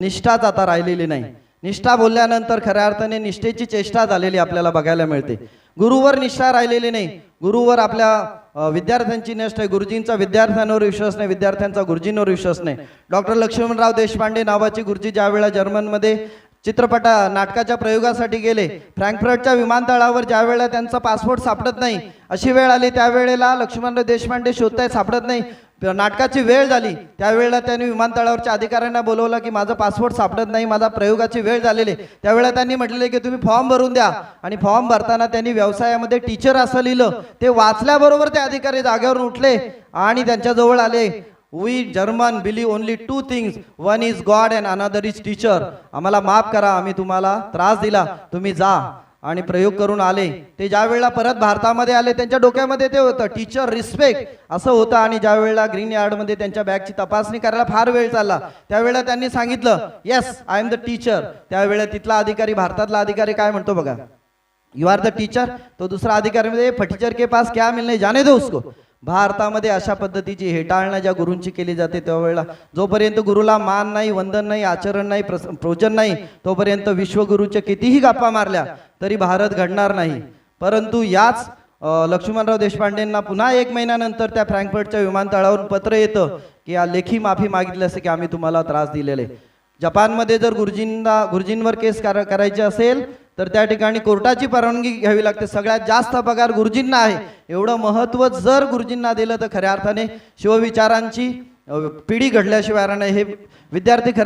निष्ठाच आता राहिलेली नाही. निष्ठा बोलल्यानंतर खऱ्या अर्थाने निष्ठेची चेष्टा झालेली आपल्याला बघायला मिळते. गुरुवर निष्ठा राहिलेली नाही. गुरुवर आपल्या विद्यार्थ्यांची निष्ठा आहे. गुरुजींचा विद्यार्थ्यांवर विश्वास नाही. विद्यार्थ्यांचा गुरुजींवर विश्वास नाही. डॉक्टर लक्ष्मणराव देशपांडे नावाची गुरुजी ज्यावेळेला जर्मनमध्ये चित्रपटा नाटकाच्या प्रयोगासाठी गेले. फ्रँकफर्टच्या विमानतळावर ज्या वेळेला त्यांचा पासपोर्ट सापडत नाही अशी वेळ आली. त्यावेळेला लक्ष्मणराव देशपांडे शोधताय सापडत नाही. नाटकाची वेळ झाली. त्यावेळेला त्यांनी विमानतळावरच्या अधिकाऱ्यांना बोलवलं की माझं पासपोर्ट सापडत नाही माझा प्रयोगाची वेळ झालेली आहे. त्यावेळेला त्यांनी म्हटलेले की तुम्ही फॉर्म भरून द्या. आणि फॉर्म भरताना त्यांनी व्यवसायामध्ये टीचर असं लिहिलं. ते वाचल्याबरोबर ते अधिकारी जागेवरून उठले आणि त्यांच्याजवळ आले. We German believe only two things one is God and another is teacher आम्हाला माफ करा आम्ही तुम्हाला त्रास दिला. तुम्ही जा. आणि प्रयोग करून आले. ते ज्या वेळेला परत भारतामध्ये आले त्यांच्या डोक्यामध्ये ते होतं. टीचर रिस्पेक्ट असं होतं. आणि ज्या वेळेला ग्रीन यार्डमध्ये त्यांच्या बॅगची तपासणी करायला फार वेळ चालला. त्यावेळेला त्यांनी सांगितलं yes I am the teacher त्यावेळेला तिथला अधिकारी भारतातला अधिकारी काय म्हणतो बघा? यू आर द टीचर तो दुसरा अधिकारी मध्ये फटीचर के पास क्या मिलने जाने दो उसको. भारतामध्ये अशा पद्धतीची हेटाळणं ज्या गुरूंची केली जाते त्यावेळेला जोपर्यंत गुरुला मान नाही वंदन नाही आचरण नाही प्रस- प्रोजन नाही तोपर्यंत विश्वगुरूच्या कितीही गप्पा मारल्या तरी भारत घडणार नाही. परंतु याच लक्ष्मणराव देशपांडेंना पुन्हा एक महिन्यानंतर त्या फ्रँकफर्टच्या विमानतळावरून पत्र येतं की या लेखी माफी मागितली असते की आम्ही तुम्हाला त्रास दिलेले. जपानमध्ये जर गुरुजींना गुरुजींवर केस कर करायची असेल तर त्या ठिकाणी कोर्टाची परवानगी घ्यावी लागते सगळ्यात जास्त पगार गुरुजींना आहे एवढं महत्त्व जर गुरुजींना दिलं तर खऱ्या अर्थाने शिवविचारांची पिढी घडल्याशिवाय नाही. हे विद्यार्थी खऱ्या